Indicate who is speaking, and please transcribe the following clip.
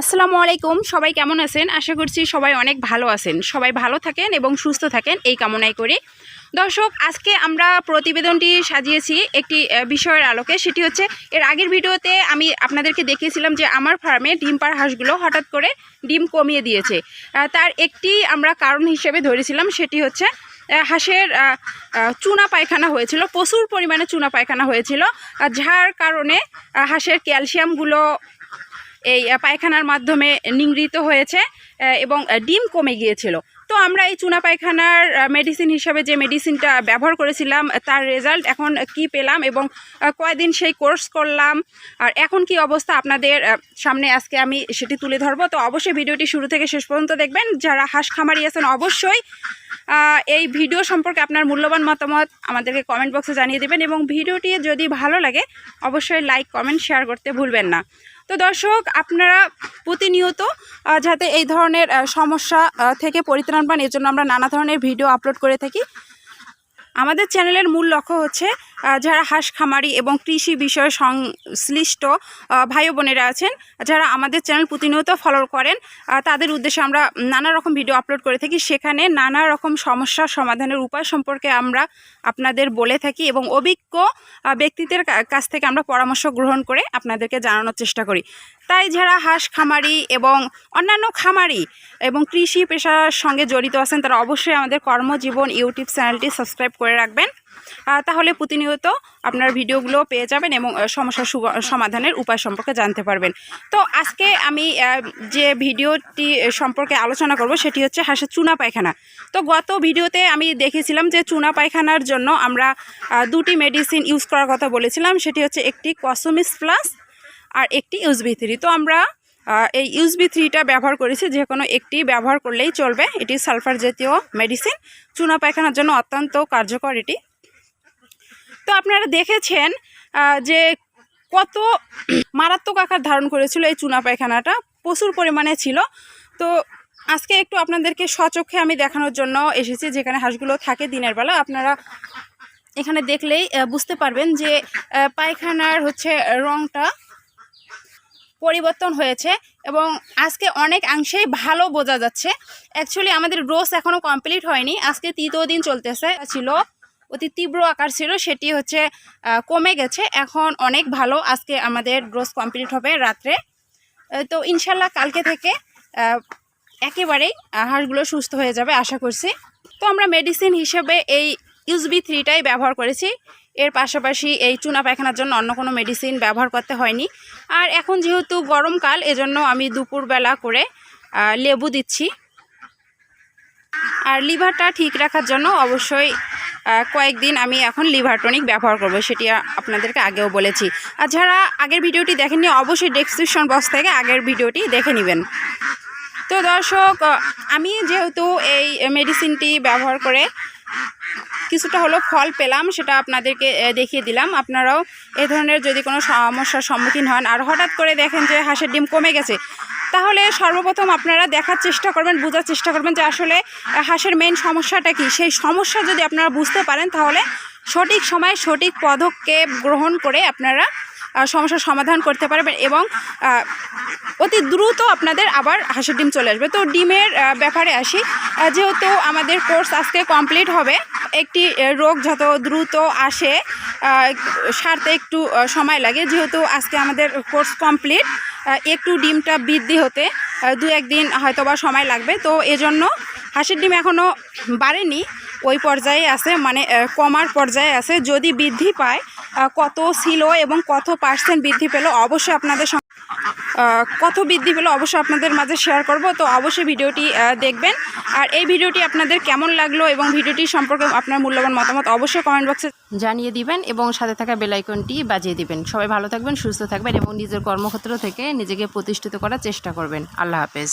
Speaker 1: আসসালামু আলাইকুম, সবাই কেমন আছেন? আশা করছি সবাই অনেক ভালো আছেন। সবাই ভালো থাকেন এবং সুস্থ থাকেন এই কামনাই করি। দর্শক, আজকে আমরা প্রতিবেদনটি সাজিয়েছি একটি বিষয়ের আলোকে। সেটি হচ্ছে, এর আগের ভিডিওতে আমি আপনাদেরকে দেখিয়েছিলাম যে আমার ফার্মে ডিম পাড়া হাঁসগুলো হঠাৎ করে ডিম কমিয়ে দিয়েছে। তার একটি আমরা কারণ হিসেবে ধরেছিলাম, সেটি হচ্ছে হাঁসের চুনা পায়খানা হয়েছিল, প্রচুর পরিমাণে চুনা পায়খানা হয়েছিল যার কারণে হাঁসের ক্যালসিয়ামগুলো এই পায়খানার মাধ্যমে নিংড়িত হয়েছে এবং ডিম কমে গিয়েছিল। তো আমরা এই চুনা পায়খানার মেডিসিন হিসাবে যে মেডিসিনটা ব্যবহার করেছিলাম, তার রেজাল্ট এখন কি পেলাম এবং কয়দিন সেই কোর্স করলাম, আর এখন কি অবস্থা আপনাদের সামনে আজকে আমি সেটি তুলে ধরবো। তো অবশ্যই ভিডিওটি শুরু থেকে শেষ পর্যন্ত দেখবেন। যারা হাঁস খামারি আছেন, অবশ্যই এই ভিডিও সম্পর্কে আপনার মূল্যবান মতামত আমাদেরকে কমেন্ট বক্সে জানিয়ে দেবেন এবং ভিডিওটি যদি ভালো লাগে, অবশ্যই লাইক কমেন্ট শেয়ার করতে ভুলবেন না। তো দর্শক, আপনারা প্রতিনিয়ত যাতে এই ধরনের সমস্যা থেকে পরিত্রাণ পান এর জন্য আমরা নানা ধরনের ভিডিও আপলোড করে থাকি। আমাদের চ্যানেলের মূল লক্ষ্য হচ্ছে যারা হাঁস খামারি এবং কৃষি বিষয়ে সংশ্লিষ্ট ভাই বোনেরা আছেন, যারা আমাদের চ্যানেল প্রতিনিয়ত ফলো করেন তাদের উদ্দেশ্যে আমরা নানা রকম ভিডিও আপলোড করে থাকি। সেখানে নানা রকম সমস্যা সমাধানের উপায় সম্পর্কে আমরা আপনাদের বলে থাকি এবং অভিজ্ঞ ব্যক্তিদের কাছ থেকে আমরা পরামর্শ গ্রহণ করে আপনাদেরকে জানানোর চেষ্টা করি। তাই যারা হাঁস খামারি এবং অন্যান্য খামারি এবং কৃষি পেশার সঙ্গে জড়িত আছেন, তারা অবশ্যই আমাদের কর্মজীবন ইউটিউব চ্যানেলটি সাবস্ক্রাইব করে রাখবেন। তাহলে প্রতিনিয়ত আপনার ভিডিওগুলো পেয়ে যাবেন এবং সমস্যার সমাধানের উপায় সম্পর্কে জানতে পারবেন। তো আজকে আমি যে ভিডিওটি সম্পর্কে আলোচনা করব সেটি হচ্ছে হাঁসের চুনা পায়খানা। তো গত ভিডিওতে আমি দেখেছিলাম যে চুনা পায়খানার জন্য আমরা দুটি মেডিসিন ইউজ করার কথা বলেছিলাম। সেটি হচ্ছে একটি কসমিস প্লাস আর একটি ইউজবি থ্রি তো আমরা এই ইউজবি থ্রিটা ব্যবহার করেছি, যে কোনো একটি ব্যবহার করলেই চলবে। এটি সালফার জাতীয় মেডিসিন চুনা পায়খানার জন্য অত্যন্ত কার্যকর এটি। তো আপনারা দেখেছেন যে কত মারাত্মক আকার ধারণ করেছিল এই চুনা পায়খানাটা। প্রচুর পরিমাণে ছিল। তো আজকে একটু আপনাদেরকে স্বচক্ষে আমি দেখানোর জন্য এসেছি, যেখানে হাঁসগুলো থাকে দিনের বেলা। আপনারা এখানে দেখলেই বুঝতে পারবেন যে পায়খানার হচ্ছে রংটা পরিবর্তন হয়েছে এবং আজকে অনেক অংশেই ভালো বোঝা যাচ্ছে। অ্যাকচুয়ালি আমাদের রোজ এখনও কমপ্লিট হয়নি। আজকে তৃতীয় দিন চলতেছে, ছিল। অতি তীব্র আকার ছিল, সেটি হচ্ছে কমে গেছে। এখন অনেক ভালো, আজকে আমাদের রোজ কমপ্লিট হবে রাত্রে। তো ইনশাল্লাহ কালকে থেকে একেবারেই হাঁসগুলো সুস্থ হয়ে যাবে, আশা করছি। তো আমরা মেডিসিন হিসেবে এই ইউজবি থ্রিটাই ব্যবহার করেছি। এর পাশাপাশি এই চুনা পায়খানার জন্য অন্য কোনো মেডিসিন ব্যবহার করতে হয়নি। আর এখন যেহেতু গরমকাল, এজন্য আমি দুপুরবেলা করে লেবু দিচ্ছি। আর লিভারটা ঠিক রাখার জন্য অবশ্যই কয়েকদিন আমি এখন লিভার টনিক ব্যবহার করব, সেটি আপনাদেরকে আগেও বলেছি। আর যারা আগের ভিডিওটি দেখেননি, অবশ্যই ডেসক্রিপশন বক্স থেকে আগের ভিডিওটি দেখে নেবেন। তো দর্শক আমি যেহেতু এই মেডিসিনটি ব্যবহার করে কিছুটা হলো ফল পেলাম, সেটা আপনাদেরকে দেখিয়ে দিলাম। আপনারাও এ ধরনের যদি কোনো সমস্যার সম্মুখীন হন আর হঠাৎ করে দেখেন যে হাঁসের ডিম কমে গেছে, তাহলে সর্বপ্রথম আপনারা দেখার চেষ্টা করবেন, বোঝার চেষ্টা করবেন যে আসলে হাঁসের মেন সমস্যাটা কি? সেই সমস্যা যদি আপনারা বুঝতে পারেন, তাহলে সঠিক সময়ে সঠিক পদক্ষেপ গ্রহণ করে আপনারা সমস্যার সমাধান করতে পারবেন এবং অতি দ্রুত আপনাদের আবার হাঁসের ডিম চলে আসবে। তো ডিমের ব্যাপারে আসি। যেহেতু আমাদের কোর্স আজকে কমপ্লিট হবে একটি রোগ যত দ্রুত আসে সারতে একটু সময় লাগে। যেহেতু আজকে আমাদের কোর্স কমপ্লিট একটু ডিমটা বৃদ্ধি হতে দু একদিন হয়তো বা সময় লাগবে। তো এজন্য হাঁসের ডিম এখনও বাড়েনি, ওই পর্যায়ে আছে মানে কমার পর্যায়ে আছে। যদি বৃদ্ধি পায় কত ছিল এবং কত পার্সেন্ট বৃদ্ধি পেল, অবশ্যই আপনাদের কত বৃদ্ধি পেল অবশ্যই আপনাদের মাঝে শেয়ার করব। তো অবশ্যই ভিডিওটি দেখবেন। আর এই ভিডিওটি আপনাদের কেমন লাগল এবং ভিডিওটি সম্পর্কে আপনার মূল্যবান মতামত অবশ্যই কমেন্ট বক্সে জানিয়ে দিবেন এবং সাথে থাকা বেলাইকনটি বাজিয়ে দিবেন। সবাই ভালো থাকবেন, সুস্থ থাকবেন এবং নিজের কর্মক্ষেত্র থেকে নিজেকে প্রতিষ্ঠিত করার চেষ্টা করবেন। আল্লাহ হাফেজ।